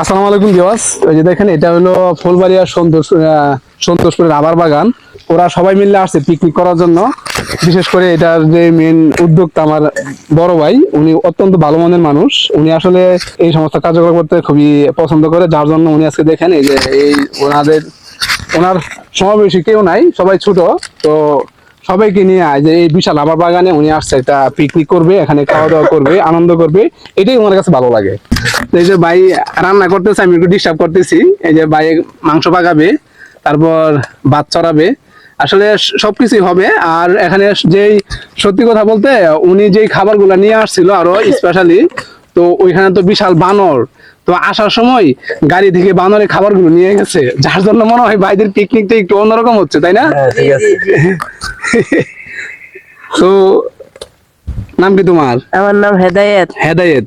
আসসালামু আলাইকুম দিওয়াস ওই যে দেখেন, এটা হলো ফুলবাড়িয়া সন্তোষ সন্তোষপুরের আবার বাগান। ওরা সবাই মিলে আসছে পিকনিক করার জন্য। বিশেষ করে এটার যে মেন উদ্যোক্তা আমার বড় ভাই, উনি অত্যন্ত ভালো মনের মানুষ। উনি আসলে এই সমস্ত কার্যক্রম করতে খুবই পছন্দ করে, যার জন্য উনি আজকে দেখেন, এই যে এই ওনাদের, ওনার সমাবেশী কেউ নাই, সবাই ছোট। তো সবাইকে নিয়ে এই বিশাল আবার বাগানে উনি আসছে একটা পিকনিক করবে এখানে খাওয়া দাওয়া করবে আনন্দ করবে এটাই ওনার কাছে ভালো লাগে। এই যে ভাই রান্না করতেছে আমি একটু ডিস্টার্ব করতেছি। এই যে ভাই মাংস পাকাবে তারপর ভাত চড়াবে আসলে সবকিছুই হবে। আর এখানে যেই সত্যি কথা বলতে উনি যেই খাবারগুলো নিয়ে আসছিল আরও স্পেশালি তো ওইখানে তো বিশাল বানর। তো আসার সময় গাড়ি থেকে বানরের খাবারগুলো নিয়ে গেছে যার জন্য মনে হয় ভাইদের পিকনিকটা একটু অন্যরকম হচ্ছে তাই না? হ্যাঁ ঠিক আছে। তো নাম কি তোমার? আমার নাম হেদায়েত। হেদায়েত।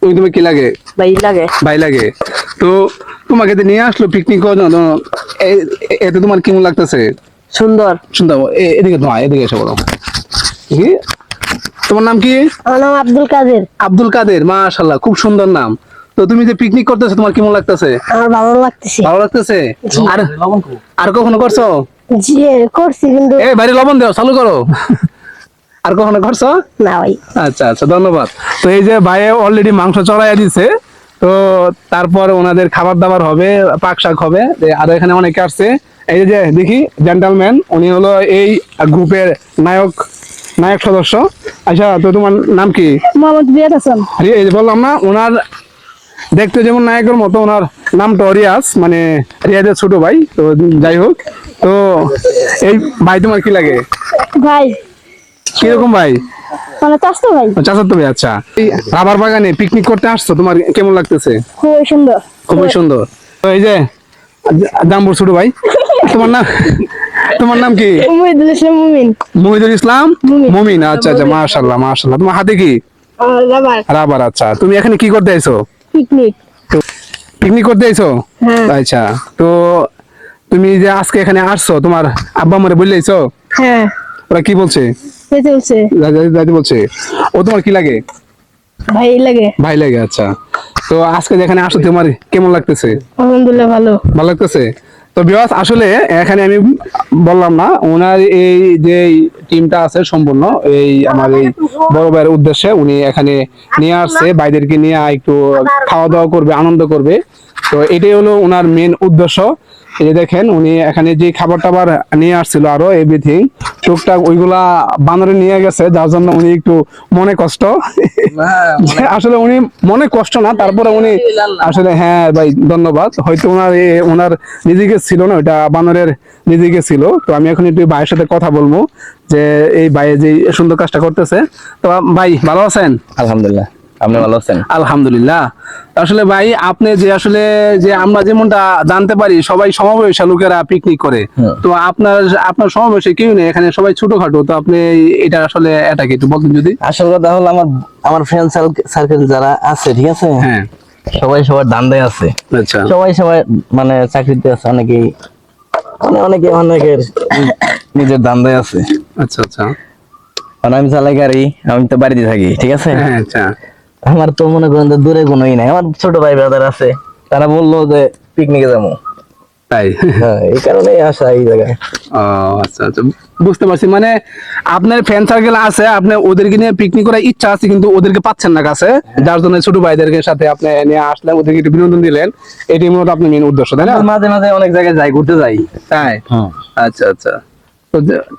তুমি তুমি কি লাগে? ভাই লাগে। ভাই লাগে। তো তোমাকে তো নিয়ে আসলো পিকনিক করার জন্য এতে তোমার কেমন লাগতেছে? সুন্দর। এ- এদিকে তোমার এদিকে এসে বলো। তোমার নাম কি? আমার নাম আব্দুল কাদের। আব্দুল কাদের মাশাল্লাহ খুব সুন্দর নাম। তো তুমি যে পিকনিক করতেছো তোমার কেমন লাগতেছে? আমার ভালো লাগতেছে। ভালো লাগতেছে? আর আর কখনো করছ? জি করছি কিন্তু এই বাইরে লবণ দাও চালু করো। আর কখনো করছ? না ভাই। আচ্ছা আচ্ছা ধন্যবাদ। তো এই যে ভাইয়ে অলরেডি মাংস চড়াইয়া দিছে তো তারপর ওনাদের খাবার দাবার হবে পাক শাক হবে আরও এখানে অনেকে আসছে। এই যে দেখি জেন্টালম্যান উনি হলো এই গ্রুপের নায়ক নায়ক সদস্য। আচ্ছা তো তোমার নাম কি? মোহাম্মদ বিয়াদ হাসান। এই বললাম না ওনার দেখতে যেমন নায়কের মতো ওনার নামটা রিয়াজ মানে রিয়াজের ছোট ভাই তো যাই হোক। তো এই ভাই তোমার কি লাগে? ভাই। কীরকম ভাই? মানে চাষতো ভাই। চাচাতো ভাই আচ্ছা। রাবার বাগানে পিকনিক করতে আসছো? তোমার কেমন লাগতেছে? খুবই সুন্দর। খুবই সুন্দর। তো এই যে জাম্বুর ছোট ভাই তোমার নাম তোমার নাম কি? মুহিদুল ইসলাম মুমিন। মহিদুল ইসলাম? মুমিন। মুমিন আচ্ছা আচ্ছা মাশাল্লাহ তোমার হাতে কি? রাবার। রাবার আচ্ছা। তুমি এখানে কি করতে আইছো? পিকনিক পিকনিক করতে আইছো হ্যাঁ। আচ্ছা তো তুমি যে আজকে এখানে আসছো তোমার আব্বা মরে বললে আইছো হ্যাঁ। ওরা কি বলছে? বলছে। দাদি দাদি বলছে ও তোমার কি লাগে? ভাই লাগে। ভাই লাগে আচ্ছা। তো আজকে যেখানে আসো তোমার কেমন লাগতেছে? আলহামদুলিল্লাহ ভালো। ভালো লাগতেছে? তো বিবাস আসলে এখানে আমি বললাম না ওনার এই যে টিমটা আছে সম্পূর্ণ, এই আমার এই বড় ভাইয়ের উদ্দেশ্যে উনি এখানে নিয়ে আসছে বাইদেরকে নিয়ে একটু খাওয়া দাওয়া করবে, আনন্দ করবে। তো এটাই হলো ওনার মেন উদ্দেশ্য। এই যে দেখেন উনি এখানে যে খাবার টাবার নিয়ে আসছিল আরও এভরিথিং টুকটাক ওইগুলা বানরে নিয়ে গেছে যার জন্য উনি একটু মনে কষ্ট। আসলে উনি মনে কষ্ট না তারপরে উনি আসলে হ্যাঁ ভাই ধন্যবাদ। হয়তো ওনার এ- ওনার নিজেকে ছিল না ওইটা বানরের নিজেকে ছিল। তো আমি এখন একটু ভাইয়ের সাথে কথা বলব যে এই ভাই যে সুন্দর কাজটা করতেছে। তো ভাই ভালো আছেন? আলহামদুলিল্লাহ। আপনি ভালো আছেন? আলহামদুলিল্লাহ। আসলে ভাই আপনি যে আসলে যে আমরা যেমনটা জানতে পারি সবাই সমাবেশে লোকেরা পিকনিক করে। তো আপনার আপনার সমাবেশে কেউ নেই এখানে সবাই ছোটখাটো তো আপনি এটা আসলে এটাকে একটু বলতেন যদি। আসল কথা হলো আমার আমার ফ্রেন্ড সার্কেল যারা আছে ঠিক আছে? হ্যাঁ। সবাই সবার দান্দায় আছে। আচ্ছা। সবাই সবাই মানে চাকরিতে আছে অনেকেই মানে অনেকে অনেকের নিজের দান্দায় আছে। আচ্ছা আচ্ছা। আমি চালাই গাড়ি আমি তো বাড়িতে থাকি ঠিক আছে? হ্যাঁ আচ্ছা। আমার তো মনে করেন দূরে কোনোই নাই। আমার ছোট ভাই ব্রাদার আছে তারা বলল যে পিকনিকে যাব। তাই? হ্যাঁ এই কারণেই আসা এই জায়গায়। আচ্ছা আচ্ছা বুঝতে পারছি। মানে আপনার ফ্রেন্ড সার্কেল আছে আপনি ওদেরকে নিয়ে পিকনিক করার ইচ্ছা আছে কিন্তু ওদেরকে পাচ্ছেন না কাছে। যার জন্য ছোট ভাইদেরকে সাথে আপনি নিয়ে আসলেন ওদেরকে একটু বিনোদন দিলেন। এটাই মূলত আপনার মেন উদ্দেশ্য তাই না? মাঝে মাঝে অনেক জায়গায় যাই ঘুরতে যাই। তাই? হ্যাঁ। আচ্ছা আচ্ছা।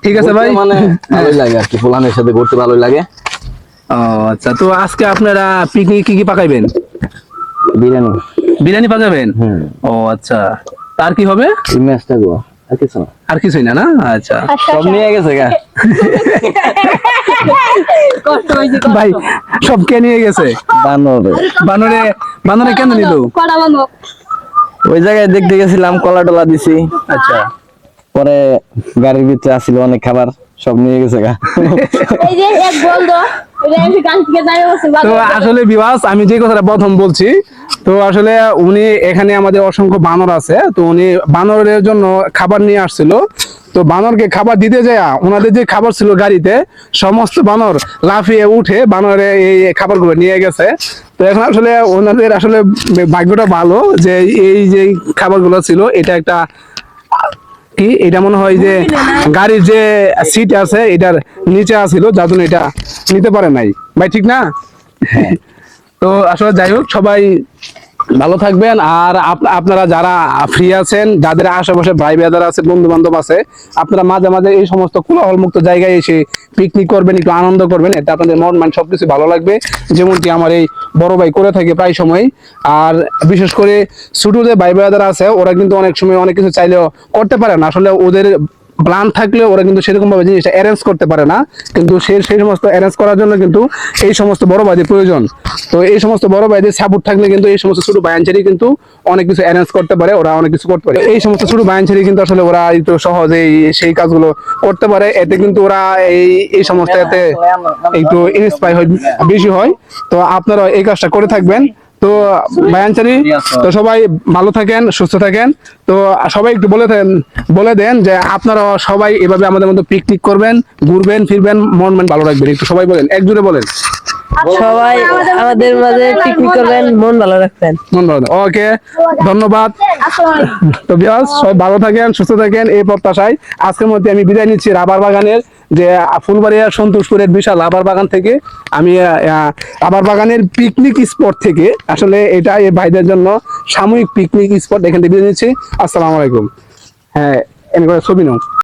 ঠিক আছে ভাই। মানে ভালোই লাগে আর কি ফুলানের সাথে ঘুরতে ভালোই লাগে। আচ্ছা। তো আজকে আপনারা পিকনিক কি কি পাকাইবেন? বিরিয়ানি। বিরিয়ানি পাকাবেন? ও আচ্ছা। তার কি হবে? ম্যাচটা গো আর কিছু না। আর কিছুই না না? আচ্ছা। সব নিয়ে গেছে গা। কষ্ট ভাই সব কে নিয়ে গেছে? বানর। বানরে বানরে কেন নিল? কড়া ওই জায়গায় দেখতে গেছিলাম কলা টলা দিছি। আচ্ছা। পরে গাড়ির ভিতরে আসছিল অনেক খাবার সব নিয়ে গেছে গা। এই যে এক বলদো তো আসলে বিবাস আমি যে কথাটা প্রথম বলছি তো আসলে উনি এখানে আমাদের অসংখ্য বানর আছে তো উনি বানরের জন্য খাবার নিয়ে আসছিল। তো বানরকে খাবার দিতে যায় ওনাদের যে খাবার ছিল গাড়িতে সমস্ত বানর লাফিয়ে উঠে বানরে এই খাবারগুলো নিয়ে গেছে। তো এখন আসলে ওনাদের আসলে ভাগ্যটা ভালো যে এই যে খাবারগুলো ছিল এটা একটা কি? এটা মনে হয় যে গাড়ির যে সিট আছে এটার নিচে আছিল যার জন্য এটা নিতে পারে নাই। ভাই ঠিক না? তো আসলে যাই হোক সবাই ভালো থাকবেন। আর আপ- আপনারা যারা ফ্রি আছেন, যাদের আশেপাশে ভাই বেদার আছে বন্ধু বান্ধব আছে, আপনারা মাঝে মাঝে এই সমস্ত কোলাহল মুক্ত জায়গায় এসে পিকনিক করবেন, একটু আনন্দ করবেন। এটা আপনাদের মন, মান সবকিছু ভালো লাগবে। যেমনটি আমার এই বড় ভাই করে থাকে প্রায় সময় আর বিশেষ করে ছোট যে ভাই বেদার আছে, ওরা কিন্তু অনেক সময় অনেক কিছু চাইলেও করতে পারে না। আসলে ওদের প্ল্যান থাকলে ওরা কিন্তু সেরকম ভাবে জিনিসটা অ্যারেঞ্জ করতে পারে না। কিন্তু সে, সেই সমস্ত অ্যারেঞ্জ করার জন্য কিন্তু এই সমস্ত বড় ভাইদের প্রয়োজন। তো এই সমস্ত বড় ভাইদের সাপোর্ট থাকলে কিন্তু এই সমস্ত ছোট বায়ানচারি কিন্তু অনেক কিছু অ্যারেঞ্জ করতে পারে, ওরা অনেক কিছু করতে পারে। এই সমস্ত ছোট বায়ানচারি কিন্তু আসলে ওরা একটু সহজেই সেই কাজগুলো করতে পারে। এতে কিন্তু ওরা এই এই সমস্ত এতে একটু ইন্সপায়ার বেশি হয়। তো আপনারা এই কাজটা করে থাকবেন। তো বায়ানচারি তো সবাই ভালো থাকেন সুস্থ থাকেন। তো সবাই একটু বলে দেন বলে দেন যে আপনারা সবাই এভাবে আমাদের মতো পিকনিক করবেন ঘুরবেন ফিরবেন মন মন ভালো রাখবেন। একটু সবাই বলেন এক জুড়ে বলেন। সবাই আমাদের মাঝে পিকনিক করবেন মন ভালো রাখবেন। মন ভালো ওকে ধন্যবাদ। তো বিয়াস সবাই ভালো থাকেন সুস্থ থাকেন এই প্রত্যাশায় আজকের মধ্যে আমি বিদায় নিচ্ছি রাবার বাগানের। যে ফুলবাড়িয়া সন্তোষপুরের বিশাল আবার বাগান থেকে আমি আবার বাগানের পিকনিক স্পট থেকে আসলে এটা এই ভাইদের জন্য সাময়িক পিকনিক স্পট এখান থেকে নিয়েছি আসসালামু আলাইকুম। হ্যাঁ এনে করে ছবি নাও।